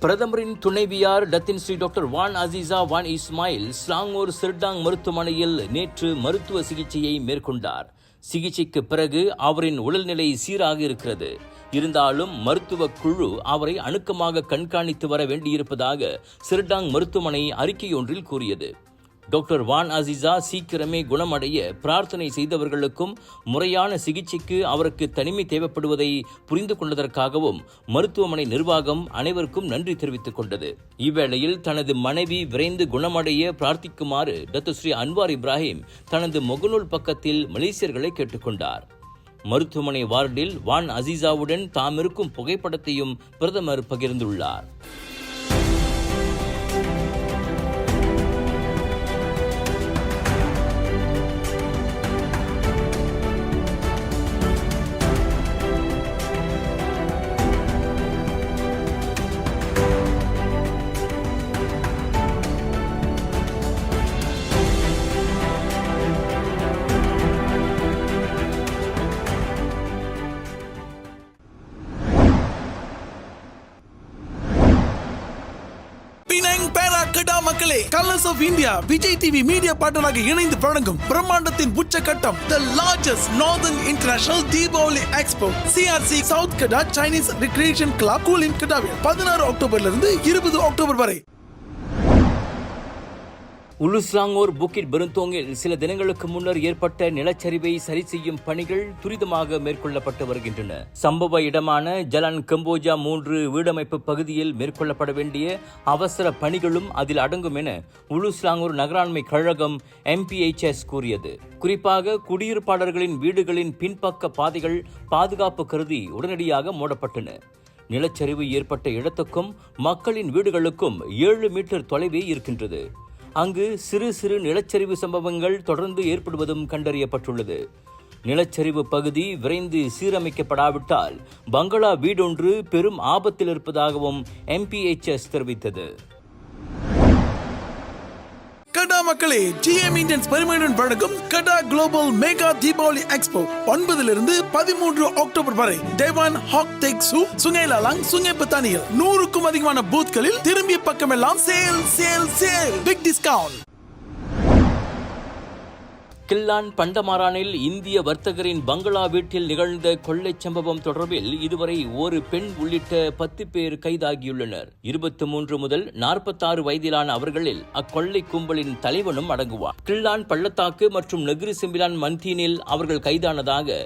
பிரதமரின் துணைவியார் Datin Seri doctor Wan Azizah Wan Ismail Selangor Serdang மருத்துவமனையில் நேற்று மருத்துவ சிகிச்சையை மேற்கொண்டார். சிகிச்சைக்கு பிறகு அவரின் உடல்நிலை சீராக இருக்கிறது. இருந்தாலும் மருத்துவ குழு அவரை அணுக்கமாக கண்காணித்து வர வேண்டியிருப்பதாக சிர்டாங் மருத்துவமனை அறிக்கையொன்றில் கூறியது. டாக்டர் வான் அசிசா சீக்கிரமே குணமடைய பிரார்த்தனை செய்தவர்களுக்கும் முறையான சிகிச்சைக்கு அவருக்கு தனிமை தேவைப்படுவதை புரிந்து கொண்டதற்காகவும் மருத்துவமனை நிர்வாகம் அனைவருக்கும் நன்றி தெரிவித்துக் கொண்டது. இவ்வேளையில் தனது மனைவி விரைந்து குணமடைய பிரார்த்திக்குமாறு டத்துஸ்ரீ அன்வார் இப்ராஹிம் தனது முகநூல் பக்கத்தில் மலேசியர்களை கேட்டுக்கொண்டார். மருத்துவமனை வார்டில் வான் அசீசாவுடன் தாம் இருக்கும் புகைப்படத்தையும் பிரதமர் பகிர்ந்துள்ளார். பேரா கடா மக்களே colours of India Vijay TV media பார்ட்னராக இணைந்து வழங்கும் பிரம்மாண்டத்தின் உச்சகட்டம் the largest northern international Deepavali expo CRC south Kedah Chinese recreation club choline கடாவில் பதினாறு அக்டோபர்ல இருந்து இருபது அக்டோபர் வரை. உலுஸ்லாங்கோர் புக்கிட் பெருந்தோங்கில் சில தினங்களுக்கு முன்னர் ஏற்பட்ட நிலச்சரிவை சரி செய்யும் பணிகள் துரிதமாக மேற்கொள்ளப்பட்டு வருகின்றன. சம்பவ இடமான ஜலான் கம்போஜா மூன்று வீடமைப்பு பகுதியில் மேற்கொள்ளப்பட வேண்டிய அவசர பணிகளும் அதில் அடங்கும் என உலுஸ்லாங்கூர் நகராண்மை கழகம் எம்பிஎச்எஸ் கூறியது. குறிப்பாக குடியிருப்பாளர்களின் வீடுகளின் பின்பக்க பாதைகள் பாதுகாப்பு கருதி உடனடியாக மூடப்பட்டன. நிலச்சரிவு ஏற்பட்ட இடத்துக்கும் மக்களின் வீடுகளுக்கும் ஏழு மீட்டர் தொலைவே இருக்கின்றது. அங்கு சிறு சிறு நிலச்சரிவு சம்பவங்கள் தொடர்ந்து ஏற்படுவதும் கண்டறியப்பட்டுள்ளது. நிலச்சரிவு பகுதி விரைந்து சீரமைக்கப்படாவிட்டால் பங்களா வீடொன்று பெரும் ஆபத்தில் இருப்பதாகவும் எம்பிஎச்எஸ் தெரிவித்தது. மக்களே ஜிஎம் இந்தியன்ஸ் பெருமையுடன் வழங்கும் கடா குளோபல் மெகா தீபாவளி எக்ஸ்போ ஒன்பதிலிருந்து பதிமூன்று அக்டோபர் வரை தேவான் ஹாக் சு சுங்கை சுங்கேலாலாங் சுங்கை பத்தானியில் நூறுக்கும் அதிகமான பூத்களில் திரும்பிய பக்கமெல்லாம் sale sale sale. Big discount Klang பண்டமாரானில் இந்திய வர்த்தகரின் பங்களா வீட்டில் நிகழ்ந்த கொள்ளைச் சம்பவம் தொடர்பில் இதுவரை ஒரு பெண் உள்ளிட்ட பத்து பேர் கைதாகியுள்ளனர். இருபத்தி மூன்று முதல் நாற்பத்தாறு வயதிலான அவர்களில் அக்கொள்ளை கும்பலின் தலைவனும் அடங்குவார் கில்லான் பள்ளத்தாக்கு மற்றும் நெகிரி செம்பிலான் மந்தீனில் அவர்கள் கைதானதாக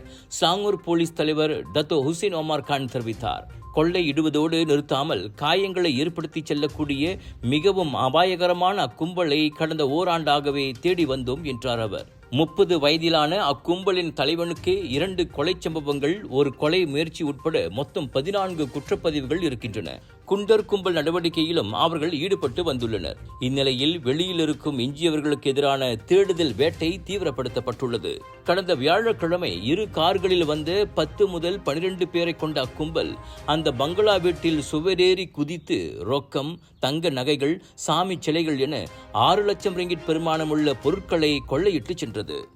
சாங்கூர் போலீஸ் தலைவர் டத்தோ ஹுசேன் ஒமார் கான் தெரிவித்தார். கொள்ளை இடுவதோடு நிறுத்தாமல் காயங்களை ஏற்படுத்தி செல்லக்கூடிய மிகவும் அபாயகரமான அக்கும்பலை கடந்த ஓராண்டாகவே தேடி வந்தோம் என்றார் அவர். முப்பது வயதிலான அக்கும்பலின் தலைவனுக்கு இரண்டு கொலை சம்பவங்கள் ஒரு கொலை முயற்சி உட்பட மொத்தம் பதினான்கு குற்றப்பதிவுகள் இருக்கின்றன. குண்டர் கும்பல் நடவடிக்கையிலும் அவர்கள் ஈடுபட்டு வந்துள்ளனர். இந்நிலையில் வெளியில் இருக்கும் எஞ்சியவர்களுக்கு எதிரான தேடுதல் வேட்டை தீவிரப்படுத்தப்பட்டுள்ளது. கடந்த வியாழக்கிழமை இரு கார்களில் வந்த பத்து முதல் பனிரெண்டு பேரை கொண்ட அக்கும்பல் அந்த பங்களா வீட்டில் சுவரேறி குதித்து ரொக்கம் தங்க நகைகள் சாமி சிலைகள் என ஆறு லட்சம் ரிங்கிட் பெருமானமுள்ள பொருட்களை கொள்ளையிட்டு சென்றது.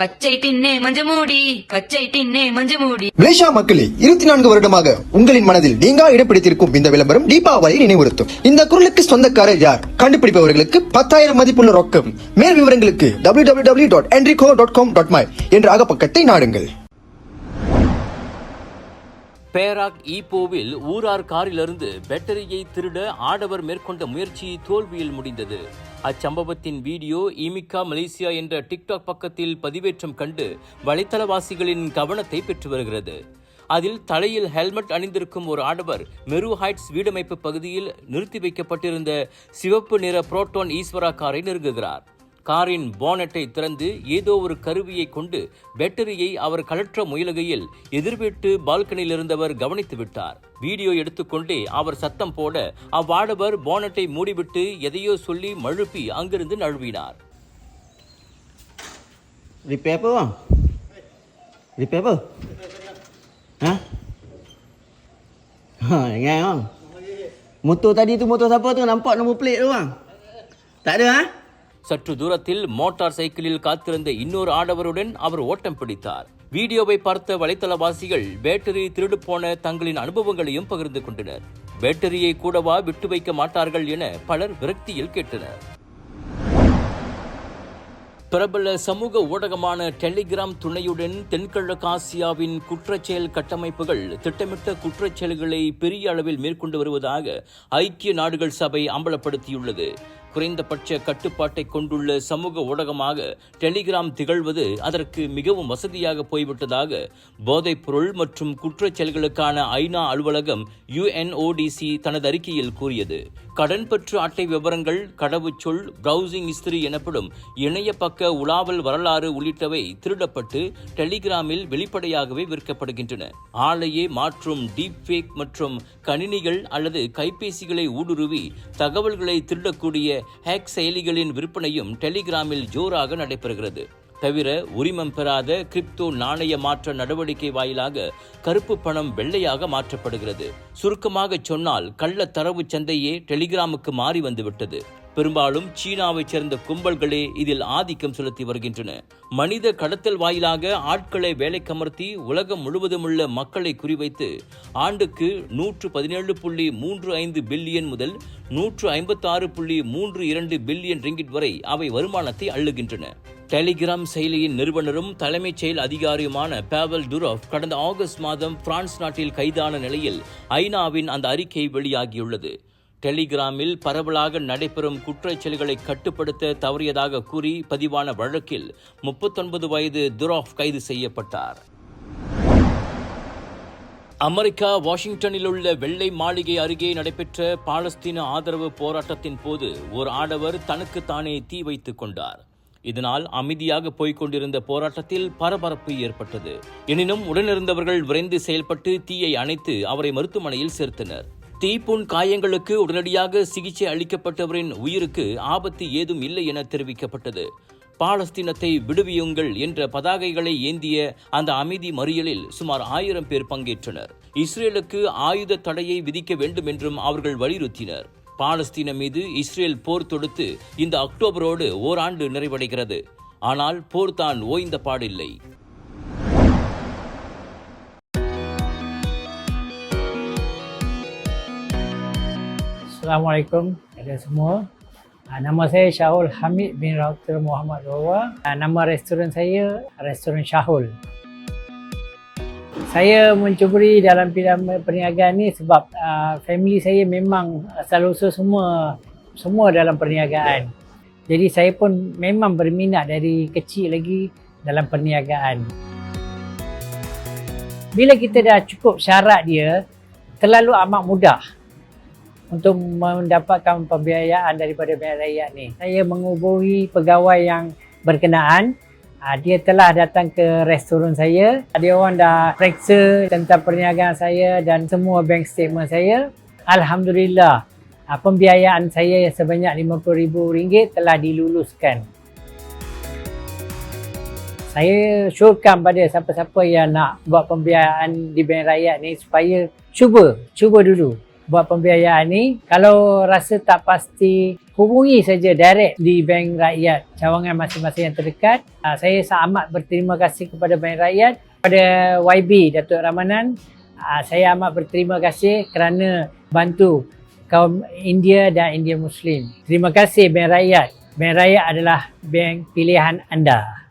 பச்சை தின்னே மஞ்ச மூடி பச்சை தின்னே மஞ்ச மூடி. மலேசியா மக்களே இருபத்தி நான்கு வருடமாக உங்களின் மனதில் நீங்கா இடம் பிடித்திருக்கும் இந்த விளம்பரம் தீபாவளி நினைவுறுத்தும். இந்த குரலுக்கு சொந்தக்காரர் யார்? கண்டுபிடிப்பவர்களுக்கு பத்தாயிரம் மதிப்புள்ள ரொக்கம். மேல் விவரங்களுக்கு W W W dot Enrico dot com dot my என்ற அகப்பக்கத்தை நாடுங்கள். பேராக் ஈப்போவில் ஊரார் காரிலிருந்து பேட்டரியை திருட ஆடவர் மேற்கொண்ட முயற்சி தோல்வியில் முடிந்தது. அச்சம்பவத்தின் வீடியோ இமிகா மலேசியா என்ற டிக்டாக் பக்கத்தில் பதிவேற்றம் கண்டு வலைத்தளவாசிகளின் கவனத்தை பெற்று வருகிறது. அதில் தலையில் ஹெல்மெட் அணிந்திருக்கும் ஒரு ஆடவர் மெரு ஹைட்ஸ் வீடமைப்பு பகுதியில் நிறுத்தி வைக்கப்பட்டிருந்த சிவப்பு நிற புரோட்டோன் ஈஸ்வரா காரை நெருங்குகிறார். காரின் போனட்டை திறந்து ஏதோ ஒரு கருவியை கொண்டு பேட்டரியை அவர் கழற்ற முயலுகையில் எதிர்வீட்டு பால்கனியில் இருந்தவர் கவனித்து விட்டார் வீடியோ எடுத்துக்கொண்டே அவர் சத்தம் போட அவ்வாடவர் போனட்டை மூடிவிட்டு எதையோ சொல்லி மழுப்பி அங்கிருந்து நழுவினார் Ha? Ingat bang. Motor tadi tu motor siapa tu? Nampak nombor plate tu bang? Tak ada ha? சற்று தூரத்தில் மோட்டார் சைக்கிளில் காத்திருந்த இன்னொரு ஆடவருடன் அவர் ஓட்டம் பிடித்தார். வீடியோவை பார்த்த வலைத்தளவாசிகள் பேட்டரி திருடு போன தங்களின் அனுபவங்களையும் பகிர்ந்து கொண்டனர். பேட்டரியை கூடவா விட்டு வைக்க மாட்டார்கள் என பலர் விரக்தியில் கேட்டனர். பிரபல சமூக ஊடகமான டெலிகிராம் துணையுடன் தென்கிழக்கு ஆசியாவின் குற்றச்செயல் கட்டமைப்புகள் திட்டமிட்ட குற்றச்செயல்களை பெரிய அளவில் மேற்கொண்டு வருவதாக ஐக்கிய நாடுகள் சபை அம்பலப்படுத்தியுள்ளது. குறைந்தபட்ச கட்டுப்பாட்டை கொண்டுள்ள சமூக ஊடகமாக டெலிகிராம் திகழ்வது அதற்கு மிகவும் வசதியாக போய்விட்டதாக போதைப்பொருள் மற்றும் குற்றச் செயல்களுக்கான ஐநா அலுவலகம் யுஎன்ஓடிசி தனது அறிக்கையில் கூறியது. கடன் பற்று அட்டை விவரங்கள் கடவுச்சொல் பிரவுசிங் ஹிஸ்டரி எனப்படும் இணைய பக்க உலாவல் வரலாறு உள்ளிட்டவை திருடப்பட்டு டெலிகிராமில் வெளிப்படையாகவே விற்கப்படுகின்றன. ஆலையே மாற்றும் டீப் ஃபேக் மற்றும் கணினிகள் அல்லது கைபேசிகளை ஊடுருவி தகவல்களை திருடக்கூடிய ஹேக் செயலிகளின் விற்பனையும் டெலிகிராமில் ஜோராக நடைபெறுகிறது. தவிர உரிமம் பெறாத கிரிப்டோ நாணய மாற்ற நடவடிக்கை வாயிலாக கருப்பு பணம் வெள்ளையாக மாற்றப்படுகிறது. சுருக்கமாக சொன்னால் கள்ள தரவு சந்தையே டெலிகிராமுக்கு மாறி வந்துவிட்டது. பெரும்பாலும் சீனாவைச் சேர்ந்த கும்பல்களே இதில் ஆதிக்கம் செலுத்தி வருகின்றன. மனித கடத்தல் வாயிலாக ஆட்களை வேலைக்கமர்த்தி உலகம் முழுவதும் உள்ள மக்களை குறிவைத்து ஆண்டுக்கு நூற்று பதினேழு புள்ளி மூன்று ஐந்து பில்லியன் முதல் நூற்று ஐம்பத்தாறு புள்ளி மூன்று இரண்டு பில்லியன் ரிங்கிட் வரை அவை வருமானத்தை அள்ளுகின்றன. டெலிகிராம் செயலியின் நிறுவனரும் தலைமைச் செயல் அதிகாரியுமான பேவல் டுரோஃப் கடந்த ஆகஸ்ட் மாதம் பிரான்ஸ் நாட்டில் கைதான நிலையில் ஐநாவின் அந்த அறிக்கை வெளியாகியுள்ளது. டெலிகிராமில் பரவலாக நடைபெறும் குற்றச்செயல்களை கட்டுப்படுத்த தவறியதாக கூறி பதிவான வழக்கில் முப்பத்தொன்பது வயது துராஃப் கைது செய்யப்பட்டார். அமெரிக்கா வாஷிங்டனில் உள்ள வெள்ளை மாளிகை அருகே நடைபெற்ற பாலஸ்தீன ஆதரவு போராட்டத்தின் போது ஒரு ஆடவர் தனக்குத்தானே தீ வைத்துக் கொண்டார். இதனால் அமைதியாக போய்கொண்டிருந்த போராட்டத்தில் பரபரப்பு ஏற்பட்டது. எனினும் உடனிருந்தவர்கள் விரைந்து செயல்பட்டு தீயை அணைத்து அவரை மருத்துவமனையில் சேர்த்தனர். தீப்புண் காயங்களுக்கு உடனடியாக சிகிச்சை அளிக்கப்பட்டவரின் உயிருக்கு ஆபத்து ஏதும் இல்லை என தெரிவிக்கப்பட்டது. பாலஸ்தீனத்தை விடுவியுங்கள் என்ற பதாகைகளை ஏந்திய அந்த அமைதி மறியலில் சுமார் ஆயிரம் பேர் பங்கேற்றனர். இஸ்ரேலுக்கு ஆயுத தடையை விதிக்க வேண்டும் என்றும் அவர்கள் வலியுறுத்தினர். பாலஸ்தீன மீது இஸ்ரேல் போர் தொடுத்து இந்த அக்டோபரோடு ஓராண்டு நிறைவடைகிறது. ஆனால் போர் தான் ஓய்ந்த பாடில்லை. Assalamualaikum kepada semua. Ah, Nama saya Syahul Hamid bin Dr. Muhammad Rawa. Ah, Nama restoran saya Restoran Syahul. Saya mencuburi dalam bidang perniagaan ni sebab uh, family saya memang asal usul semua semua dalam perniagaan. Jadi saya pun memang berminat dari kecil lagi dalam perniagaan. Bila kita dah cukup syarat dia, terlalu amat mudah untuk mendapatkan pembiayaan daripada bank rakyat ni. Saya menghubungi pegawai yang berkenaan. Ah, Dia telah datang ke restoran saya. Dia orang dah periksa tentang perniagaan saya dan semua bank statement saya. Alhamdulillah, ah, pembiayaan saya sebanyak RM50,000 telah diluluskan. Saya syorkan pada siapa-siapa yang nak buat pembiayaan di bank rakyat ni supaya cuba, cuba dulu buat pembiayaan ni. Kalau rasa tak pasti, hubungi saja direct di bank rakyat cawangan masing-masing yang terdekat. Ah, Saya amat berterima kasih kepada bank rakyat, kepada YB Datuk Ramanan. Ah, Saya amat berterima kasih kerana bantu kaum India dan India Muslim. Terima kasih bank rakyat. Bank rakyat adalah bank pilihan anda.